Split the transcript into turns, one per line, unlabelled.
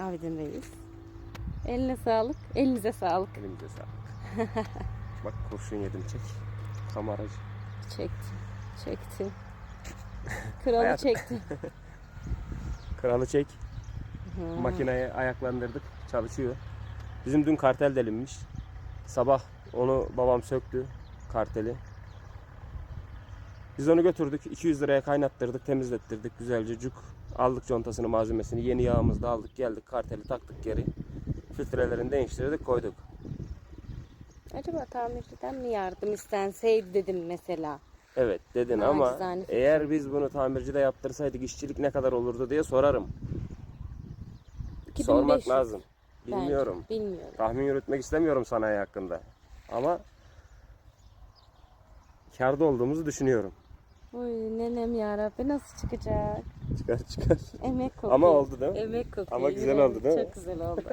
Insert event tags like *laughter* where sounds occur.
Abidin'deyiz. Eline sağlık. Elinize sağlık.
Elimize sağlık. *laughs* Bak kurşun yedim çek. Kameracı.
Çektim. Çektim. *laughs* Kralı
Hayat-
çektim. *laughs*
Kralı çek. Makineyi ayaklandırdık. Çalışıyor. Bizim dün kartel delinmiş. Sabah onu babam söktü. Karteli. Biz onu götürdük. 200 liraya kaynattırdık. Temizlettirdik güzelce. Cuk. Aldık contasını malzemesini. Yeni yağımızı da aldık. Geldik karteli taktık geri. Filtrelerini değiştirdik koyduk.
Acaba tamirciden mi yardım istenseydi dedim mesela.
Evet dedin ama
Nacizane fikrim.
eğer biz bunu tamircide yaptırsaydık işçilik ne kadar olurdu diye sorarım.
2500
Sormak lazım.
bence.
Bilmiyorum.
Bilmiyorum.
Tahmin yürütmek istemiyorum sanayi hakkında. Ama karda olduğumuzu düşünüyorum.
Oy nenem yarabbi nasıl çıkacak?
Çıkar çıkar.
Emek kokuyor.
Ama oldu değil mi?
Emek kokuyor.
Ama güzel oldu değil mi?
Çok güzel oldu. *laughs*